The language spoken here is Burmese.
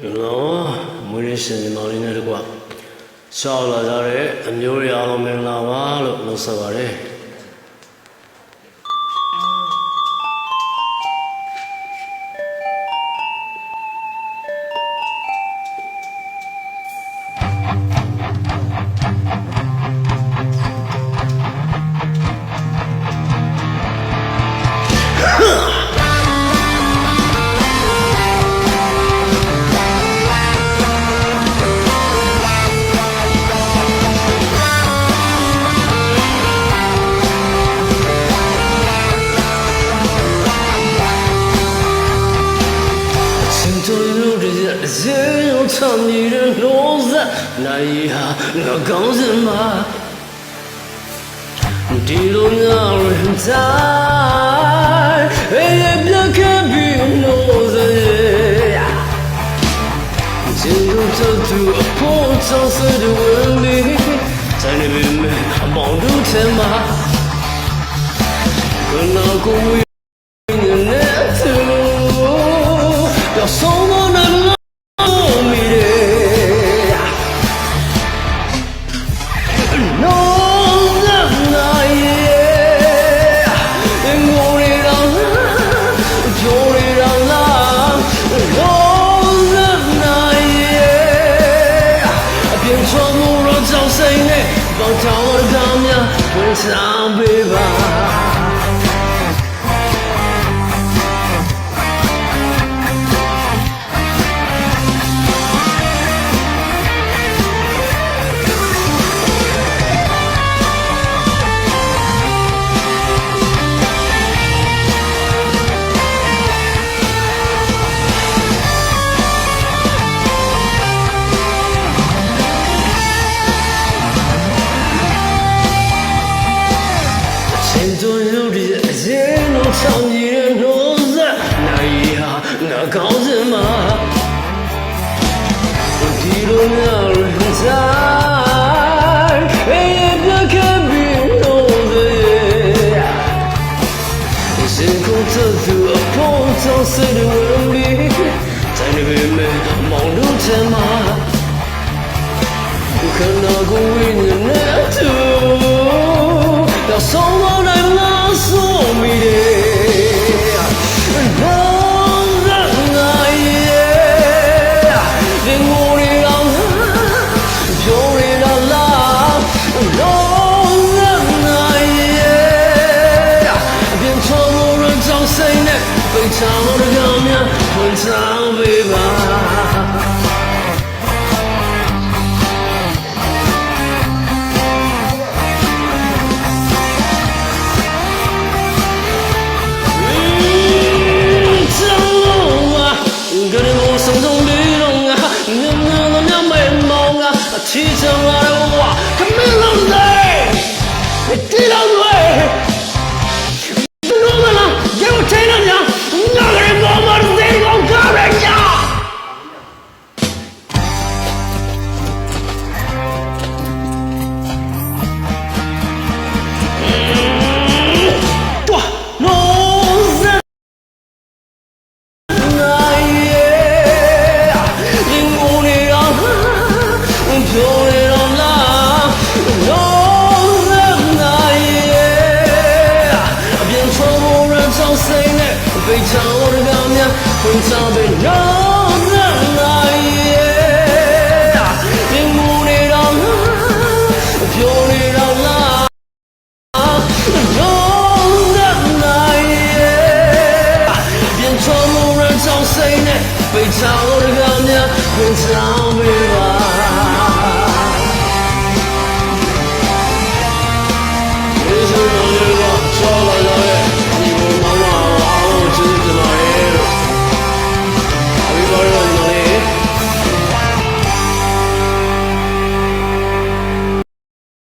နော်မွေးရရှင်ဒီမောင်လေးနဲ့တကွရှောက်လာကြတဲ့အမျိုးတွေအားလုံးမင်္ဂလာပါလို့နှုတ်ဆက်ပါတယ် လူတွေအစင်းရောက်ချမ်းနေတဲ့လုံးစားနိုင်ဟာငါကောင်းစင်မှာဒီလိုများရင်သားရဲ့ပြက်ခဲပြီးလုံးစားရဲ့ဂျင်းတို့တို့သူအဖို့ဆောင်စတဲ့ဝင်လေးတိုင်းနေပြီအမေအမေတို့ချင်မှာ When I go trong xây nè Bằng thao ở đám nhà Quên sao bê bà 心 စဉ်လုံးဆောင်ရည်နှိုးစားနိုင်ဟာငါကောင်းစင်မှာဒီလိုများရင်စားအေးပြခဲ့ပြီးတော့ရဲ့စဉ်ကုန်သူအဖို့ဆုံးစတဲ့ဝင်ပြီးတိုင်းပြည်မဲ့မောင်တို့ချမ်းမှာခန္ဓာကိုယ်ဝိညာဉ် 去向往 It's